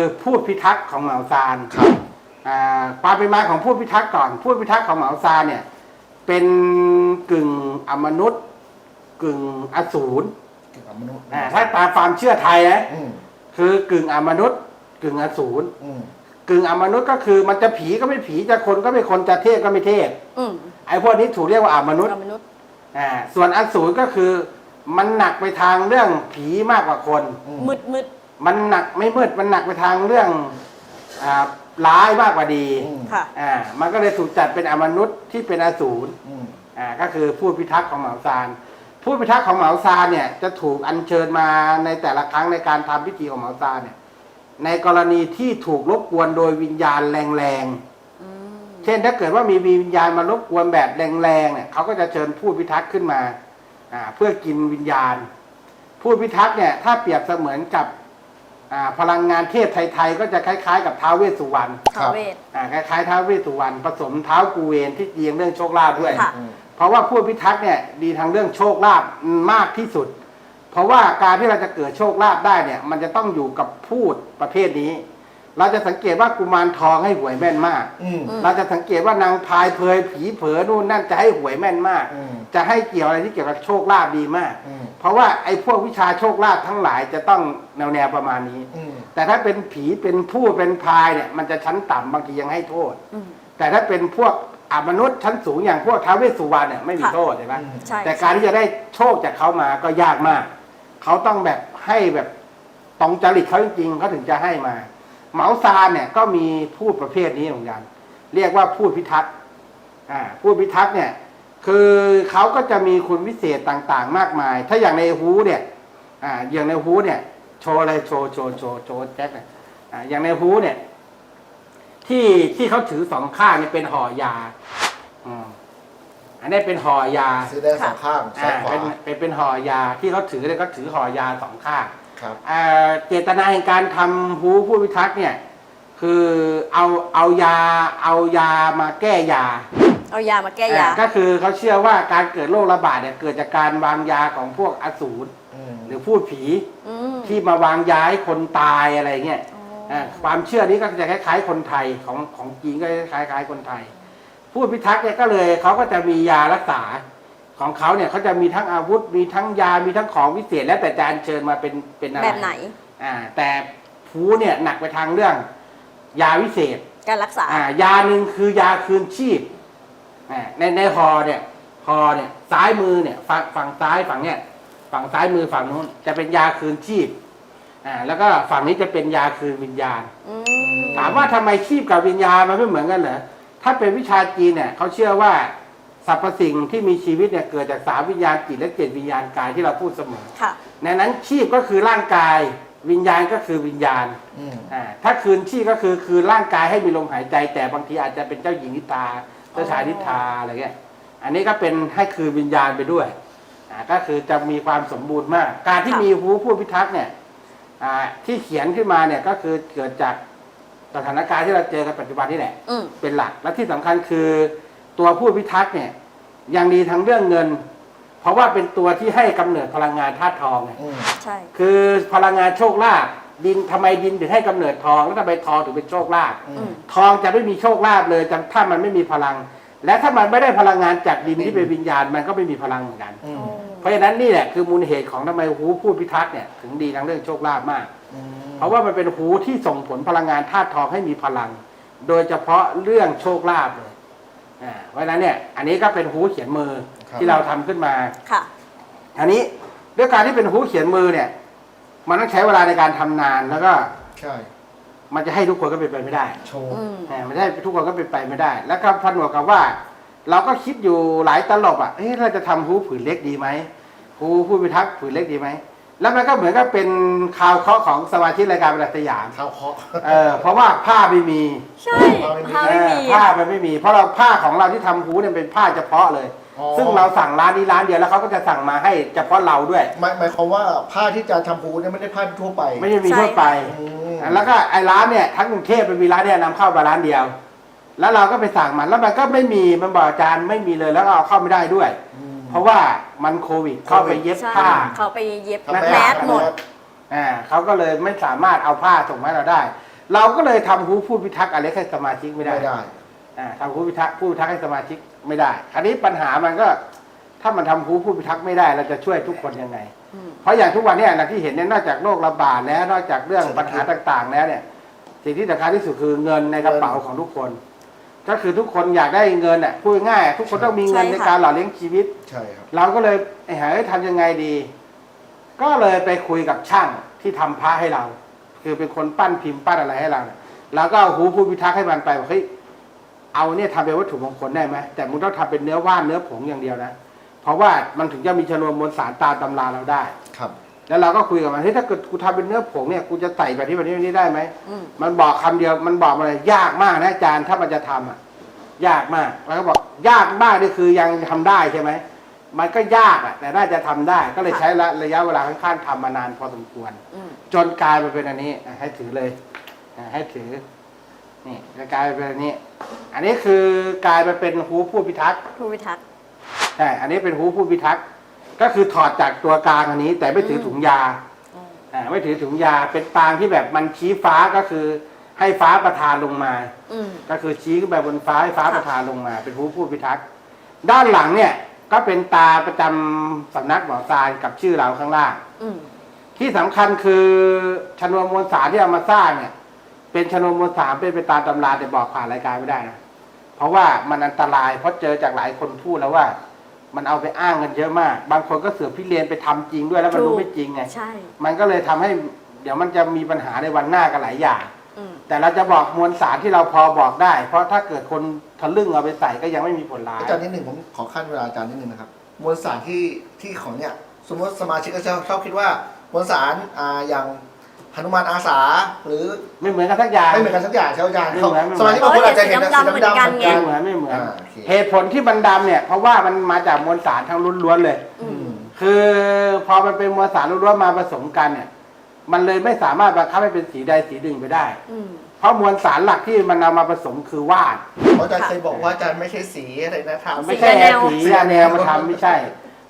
คือพูดพิทักษ์ของเหมาซานครับอ่าความเป็นมาของพูดพิทักษ์ก่อน พูดพิทักษ์ของเหมาซานเนี่ย เป็นกึ่งอมนุษย์กึ่งอสูรเกี่ยวกับมนุษย์อ่าถ้าตามความเชื่อไทยนะอืมคือกึ่งอมนุษย์กึ่งอสูรอืมกึ่งอมนุษย์ก็คือมันจะผีก็ไม่ผีจะคนก็ไม่คนจะเทพก็ไม่เทพอืมไอ้พวกนี้ถูกเรียกว่าอมนุษย์มนุษย์ อ่าส่วนอสูรก็คือมันหนักไปทางเรื่องผีมากกว่าคน อืมืดมืด มันหนักไม่มืดมันหนักไปทางเรื่องอ่าร้ายมากกว่าดีอืม ค่ะ อ่ามันก็เลยถูกจัดเป็นอมนุษย์ที่เป็นอสูร อืม อ่าก็คือพูดพิทักษ์ของเหมาซานพูดพิทักษ์ของเหมาซานเนี่ยจะถูกอัญเชิญมาในแต่ละครั้งในการทำพิธีของเหมาซานเนี่ยในกรณีที่ถูกรบกวนโดยวิญญาณแรงอืม ๆ เช่นถ้าเกิดว่ามีวิญญาณมารบกวนแบบแรงๆเนี่ยเขาก็จะเชิญพูดพิทักษ์ขึ้นมาอ่าเพื่อกินวิญญาณพูดพิทักษ์เนี่ยถ้าเปรียบเสมือนกับ อ่าพลังงานเทพไทยๆก็จะคล้าย ๆ กับท้าวเวสสุวรรณทาวเวทอ่าคล้ายๆท้าวเวสสุวรรณผสมเท้าวกูเวนที่เกียงเรื่องโชคลาภด้วย ค่ะอืมเพราะว่าผู้พิทักษ์เนี่ยดีทางเรื่องโชคลาภมากที่สุด เพราะว่าการที่เราจะเกิดโชคลาภได้เนี่ยมันจะต้องอยู่กับพูดประเภทนี้ เราจะสังเกตว่ากุมารทองให้หวยแม่นมาก อืมอืมเราจะสังเกตว่านางพายเพยผีเผลอนู่นนั่นจะให้หวยแม่นมาก อืมจะให้เกี่ยวอะไรที่เกี่ยวกับโชคลาภดีมาก อืม เพราะว่าไอ้พวกวิชาโชคลาภทั้งหลายจะต้องแนวแนวๆประมาณนี้ อืม แต่ถ้าเป็นผีเป็นผู้เป็นพายเนี่ย มันจะชั้นต่ำบางทียังให้โทษ อืม แต่ถ้าเป็นพวกอมนุษย์ชั้นสูงอย่างพวกท้าวเวสสุวรรณเนี่ยไม่มีค่ะ โทษใช่ไหมอืม ใช่แต่การที่จะได้โชคจากเขามาก็ยากมาก เขาต้องแบบให้แบบตรงจริตเขาจริงๆเขาถึงจะให้มา เหมาซานเนี่ยก็มีพูดประเภทนี้เหมือนกัน เรียกว่าพูดพิทักษ์อ่าพูดพิทักษ์เนี่ย คือเขาก็จะมีคุณวิเศษต่างๆ มากมาย ถ้าอย่างในฮูเนี่ยอ่าอย่างในฮูเนี่ย โชว์อะไรโชว์โชว์โชว์โชว์แจ็คเนี่ยอ่าอย่างในฮูเนี่ย ที่ที่เขาถือสองข้างเนี่ยเป็นห่อยาอืมอันนี้เป็นห่อยาสีแดงสองข้างซ้าอ่ายขวาเป็นเป็นเป็นห่อยาที่เขาถือเนี่ยเขาถือห่อยาสองข้าง ครับอ่าเจตนาแห่งการทำหูผู้พิทักษ์เนี่ยคือเอาเอายาเอายามาแก้ยา เอายามาแก้ยา อ่าก็คือเขาเชื่อว่าการเกิดโรคระบาดเนี่ยเกิดจากการวางยาของพวกอสูรอืมหรือพูดผีอืมที่มาวางยาให้คนตายอะไรเงี้ย อ๋ออ่าความเชื่อนี้ก็จะคล้ายๆ คนไทยของของจีนก็คล้ายๆ คนไทย ผู้พิทักษ์เนี่ยก็เลยเขาก็จะมียารักษาของเขาเนี่ยเขาจะมีทั้งอาวุธ มีทั้งยา มีทั้งของวิเศษ แล้วแต่จะอัญเชิญมาเป็นเป็นอะไรแบบไหน อ่าแต่ผูเนี่ยหนักไปทางเรื่อง ยาวิเศษการรักษา อ่ายาหนึ่งคือยาคืนชีพอ่า ในในหอเนี่ยหอเนี่ยซ้ายมือเนี่ยฝั่งฝั่งซ้ายฝั่งเนี่ยฝั่งซ้ายมือฝั่งนู้นจะเป็นยาคืนชีพอ่าแล้วก็ฝั่งนี้จะเป็นยาคืนวิญญาณอืมถามว่าทำไมชีพกับวิญญาณมันไม่เหมือนกันเหรอถ้าเป็นวิชาจีนเนี่ยเขาเชื่อว่าสรรพสิ่งที่มีชีวิตเนี่ยเกิดจากสามวิญญาณจิตและเจ็ดวิญญาณกายที่เราพูดเสมอค่ะในนั้นชีพก็คือร่างกายวิญญาณก็คือวิญญาณอืมอ่าถ้าคืนชีพก็คือคืนร่างกายให้มีลมหายใจ แต่บางทีอาจจะเป็นเจ้าหญิงนิทราเจ้าชายนิทราอะไรเงี้ย อันนี้ก็เป็นให้คืนวิญญาณไปด้วยอ่าก็คือจะมีความสมบูรณ์มาก การที่ค่ะมีผู้พูดพิทักษ์เนี่ยอ่าที่เขียนขึ้นมาเนี่ยก็คือเกิดจากสถานการณ์ที่เราเจอกันปัจจุบันนี่แหละ อืม เป็นหลักและที่สำคัญคือตัวผู้พิทักษ์เนี่ยยังดีทั้งเรื่องเงิน เพราะว่าเป็นตัวที่ให้กำเนิดพลังงานธาตุทองไง อืม ใช่ คือพลังงานโชคลาภ ดินทำไมดินถึงให้กำเนิดทองแล้วทำไมทองถึงเป็นโชคลาภอือืมมทองจะไม่มีโชคลาภเลยถ้ามันไม่มีพลัง และถ้ามันไม่ได้พลังงานจากดินที่เป็นวิญญาณมันก็ไม่มีพลังเหมือนกัน อืมเพราะฉะนั้นนี่แหละคือมูลเหตุของทำไมหูพูดพิทักษ์เนี่ยถึงดีทั้งเรื่องโชคลาภมาก อืมเพราะว่ามันเป็นหูที่ส่งผลพลังงานธาตุทองให้มีพลัง โดยเฉพาะเรื่องโชคลาภเลยอ่าเพราะฉะนั้นเนี่ยอันนี้ก็เป็นหูเขียนมือที่เราทำขึ้นมา ค่ะ อันนี้ด้วยการที่เป็นหูเขียนมือเนี่ย มันต้องใช้เวลาในการทำนานแล้วก็ใช่มันจะให้ทุกคนก็เป็นไปไม่ได้โชว์อืม อ่ามันจะให้ทุกคนก็เป็นไปไม่ได้ แล้วก็พันหัวกกับว่า เราก็คิดอยู่หลายตลบอะเฮ้ยเราจะทำหูผืนเล็กดีไหมหูผู้พิทักษ์ผืนเล็กดีไหมแล้วมันก็เหมือนกับเป็นข่าวเคราะห์ของสมาชิกรายการบรรทัดสยามเท้าเคาะ เออเพราะว่าผ้าไม่มี ใช่ผ้าผ้าไม่ไม่มีมีเออผ้ามันไม่มี เพราะเราผ้าของเราที่ทำหูเนี่ยเป็นผ้าเฉพาะเลย อ๋อ ซึ่งเราสั่งร้านนี้ร้านเดียวแล้วเขาก็จะสั่งมาให้เฉพาะเราด้วย หมายหมายความว่าผ้าที่จะทำหูเนี่ยไม่ได้ผ้าทั่วไปไม่ได้มีทั่วไป อืมแล้วก็ไอ้ร้านเนี่ยทั้งกรุงเทพเป็นมีร้านเนี่ยนำเข้ามาร้านเดียว แล้วเราก็ไปสั่งมันแล้วมันก็ไม่มีมันบอกอาจารย์ไม่มีเลยแล้วก็เอาเข้าไม่ได้ด้วย อืม เพราะว่ามันโควิดเข้าไปเย็บใช่ผ้า เขาไปเย็บทำแมสหมด อ่าเขาก็เลยไม่สามารถเอาผ้าส่งมาให้เราได้ เราก็เลยทำหูผู้พิทักษ์อะไรให้สมาชิกไม่ได้ไม่ได้ อ่าทำหูพิทักษ์ผู้พิทักษ์ให้สมาชิก ไม่ได้ คราวนี้ปัญหามันก็ ถ้ามันทำหูผู้พิทักษ์ไม่ได้เราจะช่วยทุกคนยังไง อืม เพราะอย่างทุกวันเนี้นะที่เห็นเนี่ยนอกจากโรคระบาดแล้วนอกจากเรื่องปัญหาต่างๆ แล้วเนี่ย สิ่งที่สำคัญที่สุดคือเงินในกระเป๋าของทุกคน ก็คือทุกคนอยากได้เงินอะพูดง่ายๆทุกคนต้องมีเงินใช่ในค่ะ การหล่อเลี้ยงชีวิต ใช่ครับ เราก็เลยไอ้หาทำยังไงดี ก็เลยไปคุยกับช่างที่ทำพระให้เรา คือเป็นคนปั้นพิมพ์ปั้นอะไรให้เราเนี่ยเราก็เอาหูผู้พิทักษ์ให้มันไปบอกเฮ้ย เอาเนี่ยทำเป็นวัตถุมงคลได้ไหมแต่มึงต้องทำเป็นเนื้อว่านเนื้อผงอย่างเดียวนะ เพราะว่ามันถึงจะมีชนวนมวลสารตามตำราเราได้ครับ แล้วเราก็คุยกับมันเฮ้ยถ้าเกิดกูทำเป็นเนื้อผงเนี่ยกูจะใส่แบบนี้แบบนี้แบบนี้ได้ไหมอืมมันบอกคำเดียวมันบอกมาเลยยากมากนะอาจารย์ถ้ามันจะทำอะ ยากมากแล้วก็บอกยากมากนี่คือยังทำได้ใช่ไหมมันก็ยากอะแต่น่าจะทำได้ก็เลยใช้ระระยะเวลาค่อนข้างทำมานานพอสมควรอืมจนกลายมาเป็นอันนี้อะให้ถือเลยอะให้ถือ นี่จะกลายมาเป็นอันนี้ อันนี้คือกลายมาเป็นหูผู้พิทักษ์ผู้พิทักษ์ใช่อันนี้เป็นหูผู้พิทักษ์ก็คือถอดจากตัวกลางอันนี้ แต่ไม่ถือถุงยาอืมอ่าไม่ถือถุงยาเป็นปางที่แบบมันชี้ฟ้าก็คือ ให้ฟ้าประทานลงมาอืมก็คือชี้ขึ้นไปบนฟ้าให้ฟ้าค่ะประทานลงมา เป็นหูผู้พิทักษ์ด้านหลังเนี่ยก็เป็นตาประจำสำนักหมอซานกับชื่อเราข้างล่างอืมที่สำคัญคือชนวนมวลสารที่เอามาสร้างเนี่ย เป็นชนวนมวลสารเป็นไปตามตำราแต่บอกผ่านรายการไม่ได้นะเพราะว่ามันอันตรายเพราะเจอจากหลายคนพูดแล้วว่า มันเอาไปอ้างกันเยอะมาก บางคนก็เสือกพิเรียนไปทำจริงด้วยแล้วมันรู้ไม่จริงไงใช่ มันก็เลยทำให้ เดี๋ยวมันจะมีปัญหาในวันหน้ากันหลายอย่างอืมแต่เราจะบอกมวลสารที่เราพอบอกได้ เพราะถ้าเกิดคนทะลึ่งเอาไปใส่ก็ยังไม่มีผลร้ายอาจารย์นิดหนึ่งผมขอขั้นเวลาอาจารย์นิดหนึ่งนะครับมวลสารที่ที่ของเนี่ยสมมติสมาชิกก็ชอบชอบคิดว่ามวลสารอ่าอย่าง หนุมานอาสาหรือไม่เหมือนกันสักอย่าง ไม่เหมือนกันสักอย่างใช่ไหมอาจารย์ไม่เหมือนไม่เหมือนสมาชิกบางคนอาจจะเห็นเออเห็นสีดำๆสีดำๆเหมือนกันไง ไม่เหมือนไม่เหมือน อ่าโอเคเหตุผลที่มันดำเนี่ยเพราะว่ามันมาจากมวลสารทั้งล้วนๆเลย อือืมมคือพอมันเป็นมวลสารล้วนๆมาผสมกันเนี่ย มันเลยไม่สามารถบังคับให้เป็นสีใดสีหนึ่งไปได้ อืม เพราะมวลสารหลักที่มันนำมาผสมคือว่านเพราะอาจารย์เคยบอกว่าอาจารย์ไม่ใช่สีอะไรนะทำไม่ใช่สียาแนว สียาแนวมาทำไม่ใช่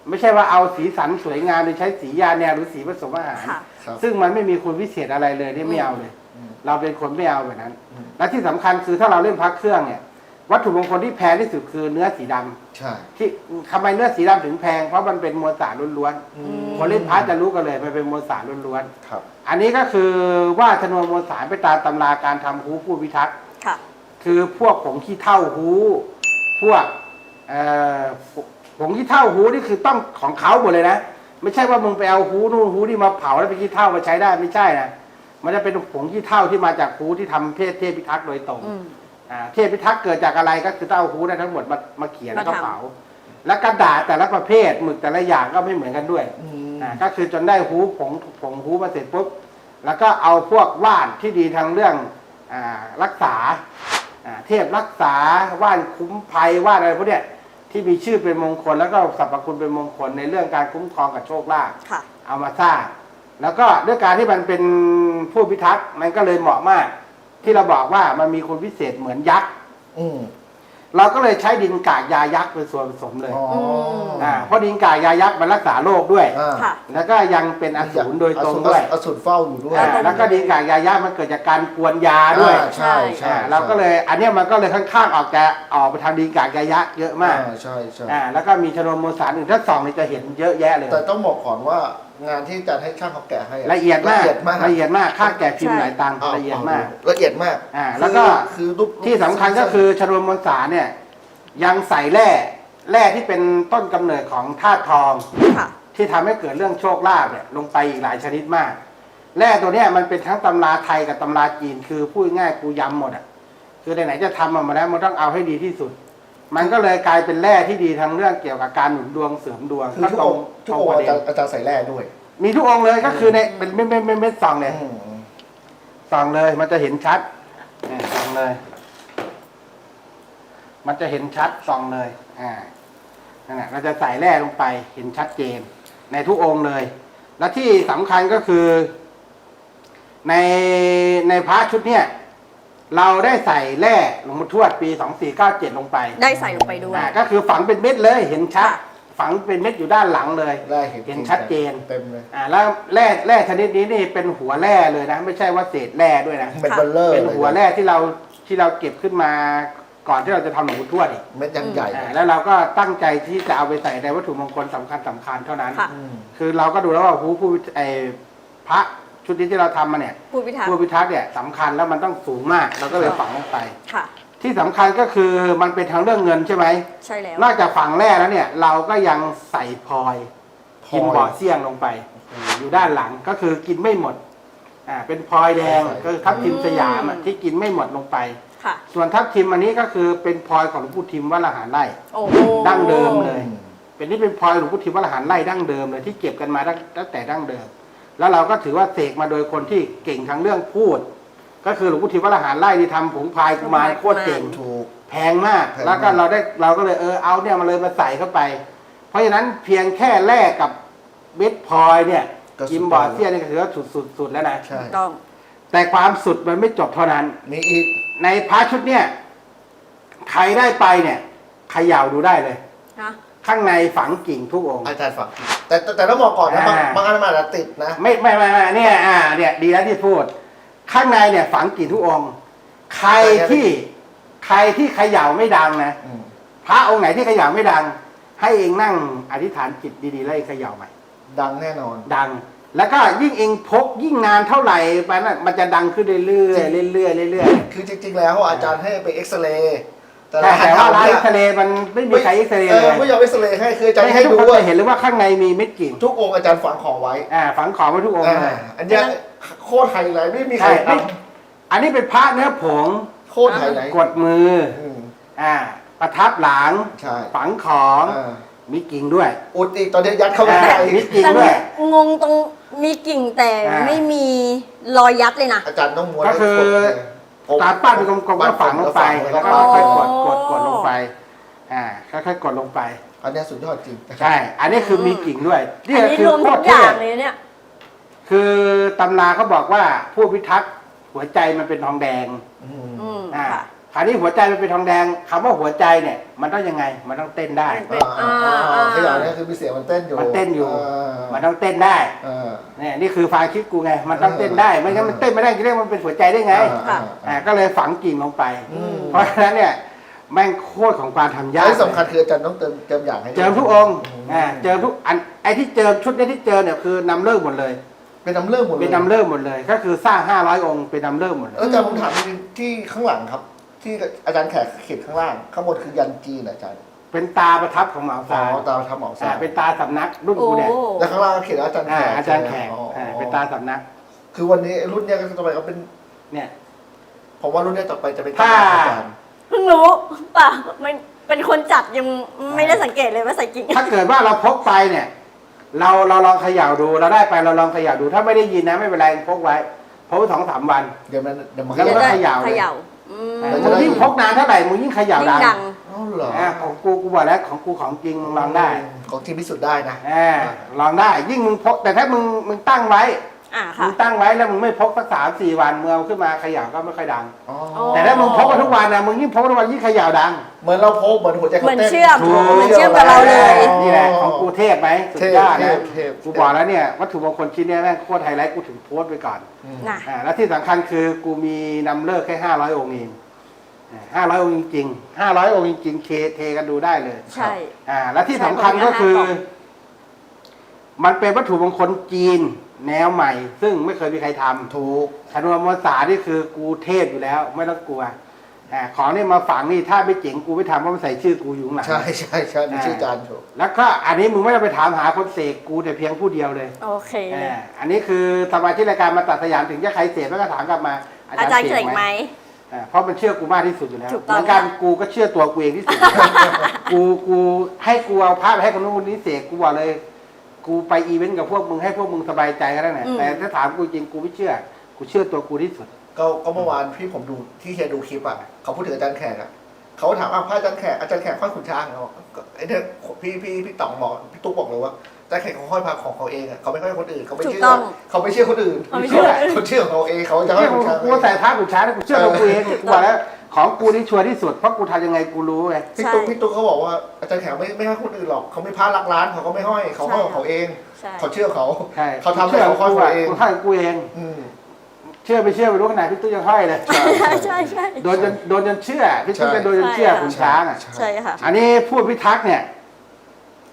ไม่ใช่ว่าเอาสีสันสวยงามโดยใช้สียาแนวหรือสีผสมอาหาร ค่ะ ครับซึ่งมันไม่มีคุณวิเศษอะไรเลยที่ไม่เอาเลย อืม เราเป็นคนไม่เอาแบบนั้น อืม และที่สำคัญคือถ้าเราเล่นพักเครื่องเนี่ย วัตถุมงคลที่แพงที่สุดคือเนื้อสีดำใช่ที่ทำไมเนื้อสีดำถึงแพงเพราะมันเป็นมวลสารล้วนอืมมๆคนเล่นพักจะรู้กันเลยมันเป็นมวลสารล้วนๆครับอันนี้ก็คือว่าชนวนมวลสารไปตามตำราการทำฮูผู้พิทักษ์ ค่ะ คือพวกผงขี้เท่าฮูพวกเอ่อผงขี้เท่าฮูนี่คือต้องของเขาหมดเลยนะ ไม่ใช่ว่ามึงไปเอาฮูนู่นฮูนี่มาเผาแล้วไปนขี้เท่ามาใช้ได้ไม่ใช่นะมันจะเป็นผงขี้เท่าที่มาจากฮูที่ทำเทพเทพพิทักษ์โดยตรงอืมอ่าเทพพิทักษ์เกิดจากอะไรก็คือต้องเอาฮูได้ทั้งหมดมามาเขียนแล้วก็มาทำเผาแล้วกระดาษแต่ละประเภทหมึกแต่ละอย่างก็ไม่เหมือนกันด้วยอืมอ่าก็คือจนได้หูผงผงหูมาเสร็จปุ๊บแล้วก็เอาพวกว่านที่ดีทางเรื่องอารักษาอ่าเทพรักษาว่านคุ้มภัยว่านอะไรพวกเนี้ย ที่มีชื่อเป็นมงคลแล้วก็สรรพคุณเป็นมงคลในเรื่องการคุ้มครองกับโชคลาภค่ะ เอามาสร้างแล้วก็ด้วยการที่มันเป็นผู้พิทักษ์มันก็เลยเหมาะมาก ที่เราบอกว่ามันมีคุณพิเศษเหมือนยักษ์อืม เราก็เลยใช้ดินกากยายักษ์เป็นส่วนผสมเลยอ๋ออมอ่าเพราะดินกากยายักษ์มันรักษาโรคด้วย อ่าค่ะ แล้วก็ยังเป็นอสูรโดยตรงด้วยอสูรเฝ้าอยู่ด้วยอ่าแล้วก็ดินกากยายามันเกิดจากการกวนยาด้วยอ่าใช่ใช่อ่าเราก็เลยอันเนี้ยมันก็เลยค่อนข้างออกจะออกไปทางดินกากยายะเยอะมากอ่ใช่ใช่ อ่าแล้วก็มีชนวนมวลสารอื่นถ้าส่องนี่จะเห็นเยอะแยะเลย แต่ต้องบอกก่อนว่า งานที่อาจารย์ให้ช่างเขาแกะให้อละเอียดมากละเอียดมากละเอียดมากค่าแก่พิมพ์ใช่หลายตังค์อ้วละเอียดมากละเอียดมากอ่าแล้วก็คือคือรูปที่สำคัญก็คือชนวนมวลสารเนี่ย ยังใส่แร่แร่ที่เป็นต้นกำเนิดของธาตุทอง ค่ะ ที่ทำให้เกิดเรื่องโชคลาภเนี่ยลงไปอีกหลายชนิดมาก แร่ตัวเนี้ยมันเป็นทั้งตำราไทยกับตำราจีน คือพูดง่ายกูย้ำหมดอะคือไหนๆจะทำออกมาแล้วมันต้องเอาให้ดีที่สุด มันก็เลยกลายเป็นแร่ที่ดีทั้งเรื่องเกี่ยวกับการหนุนดวงเสริมดวงคือทุกองค์ทุกองค์ประอาเด็จานรย์อาจารย์ใส่แร่ด้วย มีทุกองค์เลยก็คือในเป็นเม็ดเม็ดเม็ดเม็ดซองเลยอืมซองเลยมันจะเห็นชัดเนี่ยซองเลย มันจะเห็นชัดซองเลย อ่านั่นแหละเราจะใส่แร่ลงไปเห็นชัดเจน ในทุกองค์เลย และที่สำคัญก็คือ ในในพระชุดเนี้ย เราได้ใส่แร่หลวงพ่อทวดปี 2497 ลงไปได้ใส่ลงไปด้วย อ่าก็คือฝังเป็นเม็ดเลยเห็นชัด ฝังเป็นเม็ดอยู่ด้านหลังเลยแร่เห็นเห็นชัดเจน เต็มเลยอ่าแล้วแร่แร่ชนิดนี้นี่เป็นหัวแร่เลยนะ ไม่ใช่ว่าเศษแร่ด้วยนะเม็ดเบลเลอร์เป็นลยหัวแร่ที่เราที่เราเก็บขึ้นมาก่อนที่เราจะทำหลวงปู่ทวดอีกเม็ดยังใหญ่อ่าแล้วเราก็ตั้งใจที่จะเอาไปใส่ในวัตถุมงคลสำคัญสำคัญเท่านั้น ค่ะ อืม คือเราก็ดูแล้วว่าผู้ผู้ไอพระ ชุดนี้ที่เราทำมาเนี่ยผู้พิทักษ์ผู้พิทักษ์เนี่ยสำคัญแล้วมันต้องสูงมากเราก็เลยฝังลงไป ค่ะ ที่สำคัญก็คือมันเป็นทางเรื่องเงินใช่ไหมใช่แล้ว นอกจากฝังแร่แล้วเนี่ย เราก็ยังใส่พลอยพลอย กินบ่อเสี่ยงลงไป อยู่ด้านหลังก็คือกินไม่หมดอ่าเป็นพลอยแดงใส่ก็คือทับทิมอืมสยามอะที่กินไม่หมดลงไป ค่ะ ส่วนทับทิมอันนี้ก็คือเป็นพลอยของหลวงปู่ทิมวัดละหารไร่ โอ้โหดั้งเดิมเลยอืมเป็นนี่เป็นพลอยหลวงปู่ทิมวัดละหารไร่ดั้งเดิมเลยที่เก็บกันมาตั้งตั้งแต่ดั้งเดิม แล้วเราก็ถือว่าเสกมาโดยคนที่เก่งทางเรื่องพูด ก็คือหลวงปู่ทิมวัดละหารไร่ที่ทำผงพายกุมารโคตรเก่งถูก แพงมาก แพงมาก แล้วก็เราได้เราก็เลยเออเอาเนี่ยมาเลยมาใส่เข้าไป เพราะฉะนั้นเพียงแค่แลกกับเม็ดพลอยเนี่ยก็สุดกิมบอร์เซียนี่ก็ถือว่าสุดสุดสุดแล้วนะใช่ถูกต้อง แต่ความสุดมันไม่จบเท่านั้น มีอีก ในพาร์ทชุดเนี่ยใครได้ไปเนี่ยเขย่าดูได้เลย นะ ข้างในฝังกิ่งทุกองค์ อาจารย์ฝากแต่แต่แต่ต้องบอกก่อนนะบางอ่า บางอันมันอาจจะติดนะ ไม่ไม่ไม่ไม่เนี่ยอ่าเนี่ยดีแล้วที่พูด ข้างในเนี่ยฝังกิ่งทุกองค์ ใครที่ใครที่เขย่าไม่ดังนะ อืมพระองค์ไหนที่เขย่าไม่ดัง ให้เองนั่งอธิษฐานจิตดีๆแล้วเองเขย่าใหม่ ดังแน่นอน ดัง แล้วก็ยิ่งเองพกยิ่งนานเท่าไหร่ไปนะมันจะดังขึ้นเรื่อยๆเรื่อยๆเรื่อยคือจริงๆแล้วอาจารย์ให้ไปเอ็กซเรย์ ๆแต่แต่ว่าร้านเอ็กซเรย์มันไม่มีใครเอ็กซเรย์เอเลอยไม่ยอมเอ็กซเรย์ให้คืออาจารย์ไม่ให้ให้ทุดูกคนว่าจะเห็นเลยว่าข้างในมีเม็ดกิ่งทุกองค์อาจารย์ฝังของไว้อ่าฝังของไว้ทุกองค์อ่าเลยอันเนี้ยโคตรไฮไลท์ไม่มีใครใช่ทไม่อันนี้เป็นพระเนื้อผงำโคตรไฮไลท์กดมืออืมอ่าประทับหลังใช่ฝังของอ่ามีกิ่งด้วยอุดอีกตอนนี้ยัดเข้าไปอ่าได้มีกิ่งแต่ด้วยงงตรงมีกิ่งแต่อ่า ไม่มีรอยยัดเลยนะอาจารย์ต้องม้วนก็คือผมตามปั้ นเป็นกลมๆก็ฝังลงไปแล้วก็อ๋อค่อยๆกดกดกดลงไปอ่าค่อยๆกดลงไป อันเนี้ยสุดยอดจริงใช่ อันนี้คือมีกิ่งด้วยนี่อันนี้คือรวมโคทุตกรอเทย่างพเลยเนี่ย คือตำราเขาบอกว่าผู้พิทักษ์หัวใจมันเป็นทองแดงอืมอืมอ่าค่ะ คราวนี้หัวใจมันเป็นทองแดงคำว่าหัวใจเนี่ย มันต้องยังไง มันต้องเต้นได้อ่าอ่าอ่า ขยันเนี่ยคือมีเสียงมันเต้นอยู่มันเต้นอยู่ามันต้องเต้นได้อ่าเนี่ยนี่คือความคิดกูไง มันต้องเต้นได้ ไม่งั้นมันเต้นไม่ได้จะเรียกมันเป็นหัวใจได้ไงอ่าอ่าก็เลยฝังกิ่งลงไป อืม เพราะฉะนั้นเนี่ยแม่งโคตรของความทำยาก ที่สำคัญคืออาจารย์ต้องเติมเติมอย่างให้เจิมทุกองค์มอ่าเจิมทุกอันไอ้ที่เจิมชุดเนี้ที่เจิมเนี่ยคือนำเลิกหมดเลย เป็นน้ำเลื่อมหมดเลยเป็นนำเลิกหมดเลย ก็คือสร้างห้าร้อยองค์เป็นนำเลิกหมดเลยแล้วอาจารย์ผมถามจริงๆที่ข้างหลังครับ ที่อาจารย์แขกเขียนข้างล่าง ข้างบนคือยันจีนเหรออาจารย์เป็นตาประทับของหมาอ๋ซาอตามทำหมออ่าสาเป็นตาสำนักรุ่นโอ้กูเนี่ยแล้วข้างล่างก็เขียนว่าอาจารย์แขอ่ากอาจารย์แขกอ๋ออ่อ่าเป็นตาสำนัก คือวันนี้รุ่นเนี้ยก็ต่อไปก็เป็นเนี่ย ผมว่ารุ่นเนี้ยต่อไปจะเป็นถ้าตำนานอาจารย์เพิ่งรู้ป่ะมันเป็นคนจัดยังไม่ได้สังเกตเลยว่าใส่กิ่ง ถ้าเกิดว่าเราพกไปเนี่ย เราเราลองเขย่าดู เราได้ไปเราลองเขย่าดู ถ้าไม่ได้ยินนะไม่เป็นไรพกไว้พกไว้สองสามวัน เดี๋ยวมันเดี๋ยวมันแล้วก็จะได้เขย่าเลย เขย่าอื มอ่ามึงยิ่งพกนานเท่าไหร่มึงยิ่งเขย่ายิ่งดังดังอ๋อเหรออ่าของกูกูบอกแล้วของกูของจริงมึงลองได้ของทีมพิสูจน์ได้นะ อ่าลองได้ยิ่งมึงพกแต่ถ้ามึงมึงตั้งไว้ อ่ามึค่ะงตั้งไว้แล้วมึงไม่พกสักสามสี่วันมึงเอาขึ้นมาเขย่าก็ไม่ค่อยดัง อ๋ออ๋อ แต่ถ้ามึงพกมาทุกวันนะมึงยิ่งพกทุกวันยิ่งเขย่าดังเหมือนเราโพกเหมือนหัวใจเหมือนต้ เชื่อมถูกเหมือนเชื่อมกับเราเลย นี่แหละของกูเทพไหมสุเทดพยอดเทนะพเทพ กูบอกแล้วเนี่ยวัตถุมงคลชิ้นเนี้ยแม่งโคตรไฮไลท์กูถึงโพสต์ไปก่อนอืม น่ะ อ่าแล้วที่สำคัญคือกูมีนำเลิกแค่ห้าร้อยองค์เอง ห้าร้อยองค์จริงๆห้าร้อยองค์จริงๆเทเทกันดูได้เลยใช่ อ่าและที่สำคัญก็คือ ใช่ผมมีอาหารมันเป็นวัตถุมงคลจีนแนวใหม่ ซึ่งไม่เคยมีใครทำถูกชนวนมวลสารนี่คือกูเทพอยู่แล้ว ไม่ต้องกลัวอ่าของนี่มาฝังนี่ถ้าไม่เจ๋งกูไม่ทำเพราะมันใส่ชื่อกูอยู่ข้างหลัง ใช่ใช่ใช่มีชื่ออาจารย์ถูก แล้วก็อันนี้มึงไม่ต้องไปถามหาคนเสกกูแต่เพียงผู้เดียวเลยโอเคเลยอ่าอันนี้คือสมาชิกรายการมาตัดสยามถึงจะใครเสกแล้วก็ถามกลับมาอาจารย์เก่งไหม อ่าเพราะมันเชื่อกูมากที่สุดอยู่แล้ว ถูกเหต้องมือนกันกูก็เชื่อตัวกูเองที่สุด กูกูให้กูเอาภาพไปให้คนนู้นคนนี้เสกกูบอกเลย กูไปอีเวนต์กับพวกมึงให้พวกมึงสบายใจก็ได้นะอืม แต่ถ้าถามกูจริงกูไม่เชื่อ กูเชื่อตัวกูที่สุด ก็ก็เมื่อวานที่ผมดูที่เฮียดูคลิปอะเขาพูดถึงอาจารย์แขกอะเขาถามว่าพระอาจารย์แขกอาจารย์แขกห้อยขุนช้างเหรอก็ไอ้เนี่ยพี่พี่พี่ต๋องบอกพี่ตุ๊กบอกเลยว่า อาจารย์แขกเขาห้อยพระของเขาเองอะเขาไม่ห้อยคนอื่นเขาไม่ถูกเชื่ต้อองเขาไม่เชื่อคนอื่นเขาไม่เชื่อ เขาเชื่อของเขาเองเขาจะห้อเนี่ยยขุนช้างกูใส่พระกูช้ากูเชื่อตัวกูเองกูบอกแล้วขของกูนี่ชัวร์ที่สุดเพราะกูทำยังไงกูรู้ไง พี่ใช่ตุ๊กพี่ตุ๊กเขาบอกว่าอาจารย์แขกไม่ไม่ให้คนอื่นหรอกเขาไม่พารักร้านเขาก็ไม่ห้อยเขาห้อยของเขาเองใช่ เขาเชื่อเขาใช่เขาทำให้เชื่อเขาค่อยกูตัวอะเองกูให้กูเอง อืม เชื่อไม่เชื่อไม่รู้ขนาดพี่ตุ้ยยังห้อยเลย ใช่ใช่ใช่ โดนจนโดนจนเชื่อพี่ตุ้ยใช่ จะโดนจนเชื่อใช่คุณช้างอะใช่ค่ะ อันนี้พูดพิทักษ์เนี่ย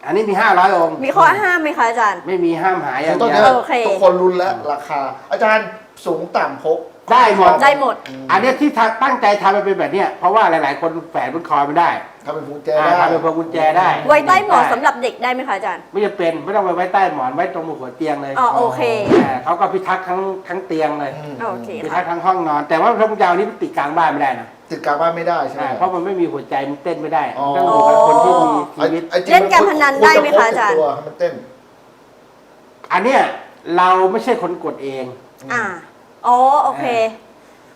อันนี้มีห้าร้อยองค์มีข้อห้ามไหมคะอาจารย์ ไม่มีห้ามหายอคืย่าองตอนเดีเนี้ยยวโอเค ทุกคนรุนแล้วราคา อาจารย์สูงต่ำพก ได้หมด ได้หมด อันเนี้ยที่ตั้งใจทำมันเป็นแบบเนี้ยเพราะว่าหลาย ๆ คนแฝงบนคอไม่ได้ทำเป็นพวงแจอ่าได้ทำเป็นพวงกุญแจได้ไว้ใต้หมอนสำหรับเด็กได้ไหมคะอาจารย์ ไม่จำเป็นไม่ต้องไปไว้ใต้หมอนไว้ตรงหัวเตียงเลยอ๋อโอเค อ่าเขาก็พิทักษ์ทั้งทั้งเตียงเลย อืม โอเคพิทักษ์ทั้งห้องนอน แต่ว่าพระพุทธเจ้านี่ติดกลางบ้านไม่ได้นะ ติดกลางบ้านไม่ได้ใช่ไหมอ่าเพราะมันไม่มีหัวใจมันเต้นไม่ได้อ๋อต้องอยู่กับคนที่มีชีวิต ไอ้จริงเล่นการพนันได้ไหมคะอาจารย์ ตัวให้มันเต้น อันเนี้ยเราไม่ใช่คนกดเอง อ่าอ๋อโอเค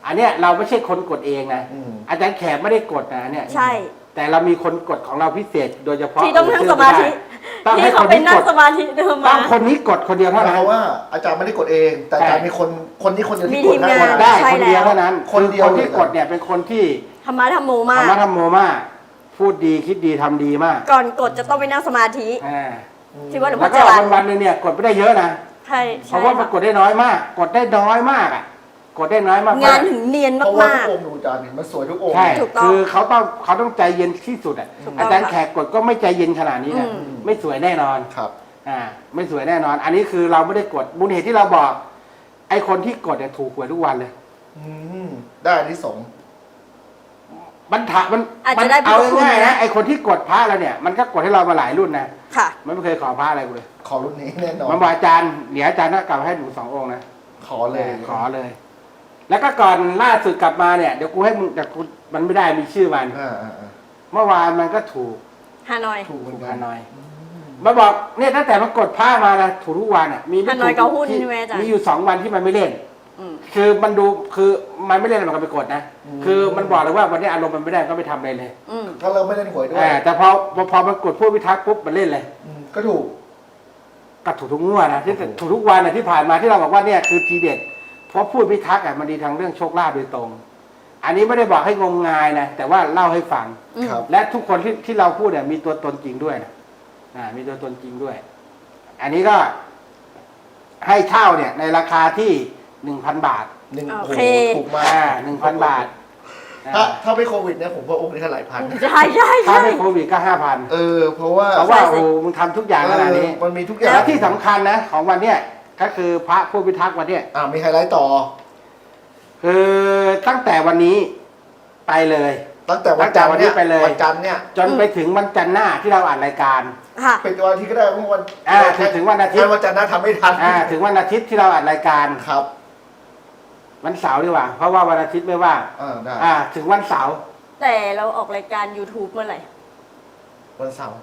อันเนี้ยเราไม่ใช่คนกดเองนะอืม อาจารย์แขกไม่ได้กดนะอันเนี่ยใช่ แต่เรามีคนกดของเราพิเศษโดยเฉพาะที่ต้องนั่งเชื่สไได้มาธิต้อ งให้ที่คเขานไปนี้นั่กงดสมาธิเดิมต้มาองคนนี้กดคนเดียวหเท่ามายนั้คนวามว่าอาจารย์ไม่ได้กดเอง แต่อาจารย์ใช่มีคนคนนี้คนเดียวที่มีกทีดมได้งาน กดได้ใช่คนเดียวแล้วเท่านั้นคนเดียวคนที่เลยกดเนี่ยเป็นคนที่ธรรมะธรรมโมธมารกมะธรรมโมมากพูดดีคิดดีทำดีมากก่อนกดจะต้องไปนั่งสมาธิ อ่าที่ว่าหลวงแล้พ่อวก็จรัวันนวันๆหนึงเนี่ยกดไม่ได้เยอะนะ ใช่เพใช่ราะว่ามันกดได้น้อยมาก กดได้น้อยมากอะ กดได้น้อยมากงานถึงเนียนเพราะว่ามาทุกก องค์ดูอาจารย์เนี่ยมันสวยทุกองค์ ใช่ถูกต้องคือเขาต้องเขาต้องใจเย็นที่สุดอะถูกต้องอาจารย์แขกกดก็ไม่ใจเย็นขนาดนี้นะอืม ไม่สวยแน่นอน ครับ อ่าไม่สวยแน่นอน อันนี้คือเราไม่ได้กดมูลเหตุที่เราบอก ไอ้คนที่กดเนี่ยถูกหวยทุกวันเลย อืมได้อันที่สองส์มันถามันอาจมัจะได้เอาพุทธคุณง่ายๆนะ นะ ไอ้คนที่กดพระเราเนี่ยมันก็กดให้เรามาหลายรุ่นนะๆค่ะ มันไม่เคยขอพระอะไรกูเลยขอรุ่นนี้แน่นอนมันบอกอาจารย์เดี๋ยวอาจารย์ก็กลับมาให้หนูสององค์นะขอเลยขอเลย แล้วก็ก่อนล่าสุดกลับมาเนี่ยเดี๋ยวกูให้มึงแต่กูมันไม่ได้มีชื่อมัน อ่าอ่าอ่าเมื่อวานมันก็ถูกฮานอย ถูกเหมืถูอนกกัฮานนอย มาบอกเนี่ยตั้งแต่มันกดผ้ามานะถูกทุกวันอะมีไม่ฮานอยถูกับหุ้นที่ใช่ไหมอาจารย์ มีอยู่สองวันที่มันไม่เล่น อืมคือมันดูคือมันไม่เล่นมันก็ไปกดนะ คือมันบอกเลยว่าวันนี้อารมณ์มันไม่ได้ก็ไม่ทำอะไรเลยอืมก็เราไม่เล่นหวยด้วยอ่าแต่พอพอพอมันกดพวกพิทักษ์ปุ๊บมันเล่นเลย อืมก็ถูก ก็ถูกทุกงวดนะที่โอ้โหถูกทุกวันนะที่ผ่านมาที่เราบอกว่าเนี่ยคือทีเด็ด เพราะพูดพิทักษ์อะมันดีทางเรื่องโชคลาภโดยตรง อันนี้ไม่ได้บอกให้งมงายนะแต่ว่าเล่าให้ฟังอืมครับ และทุกคนที่ที่เราพูดเนี่ยมีตัวตนจริงด้วยนะอ่ามีตัวตนจริงด้วย อันนี้ก็ให้เช่าเนี่ย ในราคาที่หนึ่งพันบาทหนึ่งโอโอ้โหเค ถูกมากอ่าหนึ่งพันบาทถ้าอ่าถ้าไม่โควิดเนี่ยผมว่าองค์นี้เท่าไหร่พัน ใช่ใช่ถ้าใช่ ไม่โควิดก็ห้าพันเออ เพราะว่าเพราะว่าใช่สิโอ้โหมึงทำทุกอย่างขนาดนี้ เออมันมีทุกอย่างแล้วที่สำคัญนะ ของวันเนี้ย ก็คือพระผู้พิทักษ์วันเนี้ยอ่ามีไฮไลท์ต่อ คือตั้งแต่วันนี้ไปเลย ตั้งแต่วันจันทร์เนี่ยตั้งแต่วันนี้ไปเลย วันจันทร์เนี่ยจนไปถึงวันจันทร์หน้าที่เราอ่านรายการ ค่ะ เป็นวันอาที่ก็ได้เมื่อวันอ่าถึงถึงวันอาทิตย์ถ้วันจันทร์หน้าทำไม่ทันอ่าถึงวันอาทิตย์ที่เราอ่านรายการ ครับวันเสาร์ดีกว่า เพราะว่าวันอาทิตย์ไม่ว่างอ่าได้อ่า ถึงวันเสาร์แต่เราออกรายการ YouTube เมื่อไหร่ วันเสาร์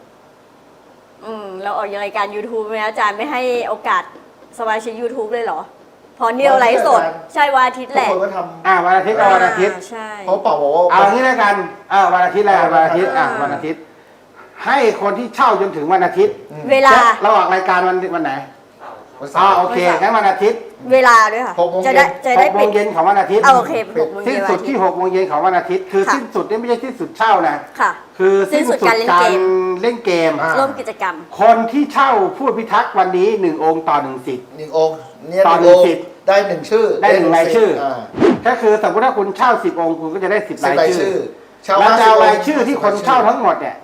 อืม เราออกรายการ YouTube ไหมอาจารย์ไม่ให้โอกาส สมาชิก YouTube เลยเหรอ พอเนี่ยไลฟ์สด ใช่วันอาทิตย์ทุแหกละคนก็ทอ่าวันอาทิตย์ก็วันอาทิตย์ ใช่ำเพราะเป่าบอกว่า เอางี้แล้วกันอ่าวันอาทิตย์แล้วกันวันอาทิตย์อ่าอ่าวันอาทิตย์ ให้คนที่เช่าจนถึงวันอาทิตย์อืมเวลาเราออกรายการวันวันไหนวันอ่าเสาร์โอเคงั้นวันอาทิตย์ เวลาด้วยค่ะหกโมงจะได้เย็นจะได้หกโมปิงดเย็นของวันอาทิตย์เอาโอเคหกโมงสิ้เย็นนวันสุดอาทิตที่ย์หกโมงเย็นของวันอาทิตย์คือค่ะ สิ้นสุดนี่ไม่ใช่สิ้นสุดเช่านะ ค่ะ คือสิ้สิ้นนสุสุดดการเล่นกาเกรมเล่นเกม อ่า ร่วมกิจกรรม คนที่เช่าผู้พิทักษ์วันนี้หนึ่งองค์ต่อหนึ่งสิทธิ์ หนึ่งองค์เนี่ยตอนหนึ่งองสิบ ค์ได้หนึ่งชื่อได้หนึ่งรายชื่ออ่าก็คือสมมติถ้าคุณเช่าสิบองค์คุณก็จะได้สิบสิบรายรายชื่ชื่ออเช่าแล้วจะเอา50รายชื่อที่คนเช่าทั้งหมดเนี่ย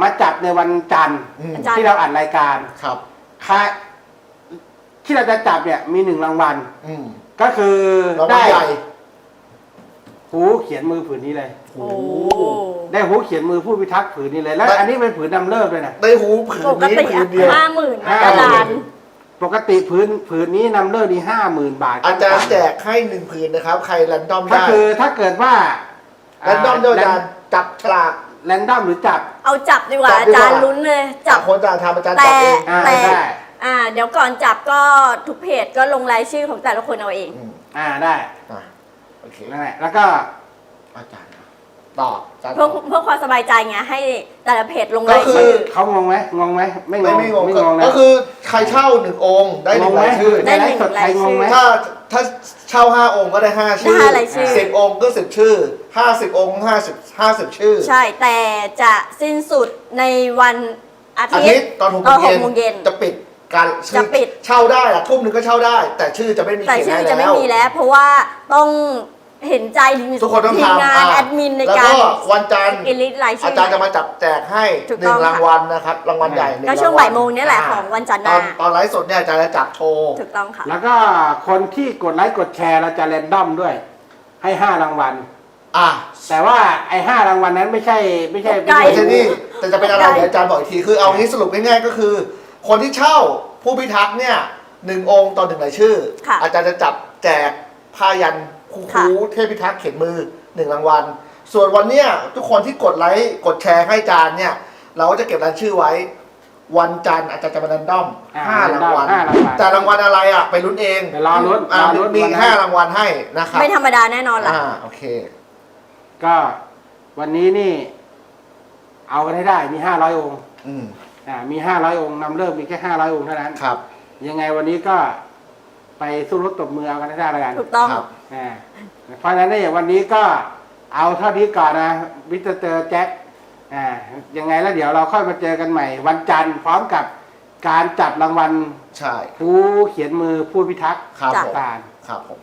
มาจับในวันจันทร์อืมจันทร์ที่เราอัดรายการ ครับค่า ที่เราจะจับเนี่ยมีหนึ่งรางวัล อืมก็คือรางวัลได้ใหญ่หูเขียนมือผืนนี้เลย โอ้โอ้โหได้หูเขียนมือผู้พิทักษ์ผืนนี้เลย แล้วได้อันนี้เป็นผืนนำเลิกด้วยนะ ได้หูผืนปกนี้ติผืนเดียวห้าหมื่นห้าอาหมื่นจารย์ปกติผืนผืนนี้นำเลิกดีห้าหมื่นบาทอาจารย์แจกให้หนึ่งผืนนะครับ ใครแรนดอมก็ได้คือถ้าเกิดว่าแรนดอมด้วยอาจารย์จับฉลาก แรนดอมหรือจับ เอาจับดีกว่าจับอาดีกว่า จารย์ลุ้นเลย จัจับบคนอาจารย์ทำอาจารย์แต่จับเอง อ่าแต่ได้ อ่า เดี๋ยวก่อนจับก็ทุกเพจก็ลงรายชื่อของแต่ละคนเอาเอง อืมอ่าได้อะโอเคนั่นแหละแล้วก็อาจารย์ตอบอาจารย์เพื่อตอบ เพื่อความสบายใจไงให้แต่ละเพจลงก็รายคืชื่อเขางงไหมงงไหมไม่งไม่งไม่งงไม่ก็งงนะก็คือใครเช่าหนึ่งองค์ได้หนึ่งงงไหมรายชื่อในไลฟ์สดใครงงไหมถ้าถ้าเช่าห้าองค์ก็ได้ห้าชื่อได้ห้ารายชื่อ สิบองค์ก็สิบชื่อห้าสิบองค์ห้าสิบห้าสิบชื่อ ใช่แต่จะสิ้นสุดในวันอาอาทิทิตตย์ย์ตอนหกตอนโมหงกโมงเย็เย็นนจะปิด การชื่อจะปิด เช่าได้อะทุ่มหนึ่งก็เช่าได้ แต่ชื่อจะไม่มีแต่เขียนชื่อให้จะไม่แล้วมีแล้ว เพราะว่าต้องเห็นใจทุกคนต้องทีมทำงานอะแอดมินในแล้วการก็วันจันทร์กิลิสต์รายชื่อาอ จารย์จะมาจับแจกให้ถูกหต้นึ่องงค่ะ รางวัลนะครับรางวัลใหญ่หนึ่ก็ช่วงรวัลบ่ายโมงเนี่ยแหละของวันจันทร์หตน้าอนตอนไลฟ์สดเนี่ยอาจารย์จะจับโชว์ ถูกต้องค่ะ แล้วก็คนที่กดไลค์กดแชร์เราจะเรนดอมด้วย ให้ห้ารางวัล อะแต่ว่าไอ้ห้ารางวัลนั้นไม่ใช่ไม่ใช่ไก่ไม่ใช่นี่แต่จะเป็นอะไรได้เดี๋ยวอาจารย์บอกอีกทีคือเอางี้สรุปง่ายๆก็คือ คนที่เช่าผู้พิทักษ์เนี่ยหนึ่งองค์ต่อหนึ่งรายชื่อ ค่ะอาจารย์จะจับแจกผ้ายันคูค่ะคูเทพพิทักษ์เขียนมือหนึ่งรางวัล ส่วนวันเนี้ยทุกคนที่กดไลค์กดแชร์ให้อาจารย์เนี่ย เราก็จะเก็บรายชื่อไว้ วันจันทร์อาจารย์จะมาดันด้อมอ่าห้ารางวัลห้ารางวัล แต่รางวัลอะไรอะไปลุ้นเองไปรอลุ้นอ่ารอลุ้นมีวันนั้นห้ารางวัลให้นะครับไม่ธรรมดาแน่นอนล่ะ อ่าโอเค ก็วันนี้นี่ เอากันให้ได้มีห้าร้อยองค์ อืม อ่ามีห้าร้อยองค์นำเริ่มมีแค่ห้าร้อยองค์เท่านั้น ครับ ยังไงวันนี้ก็ไปสู้รถตบมือเอากันให้ได้แล้วกันถูกต้อง ครับ อ่าเพราะฉะนั้นเนี่ยวันนี้ก็เอาเท่านี้ก่อนนะวิสเตอร์แจ็คอ่ายังไงแล้วเดี๋ยวเราค่อยมาเจอกันใหม่ วันจันทร์พร้อมกับการจับรางวัลใช่ผู้เขียนมือผู้พิทักษ์ครับจ้ะ ผมการครับผม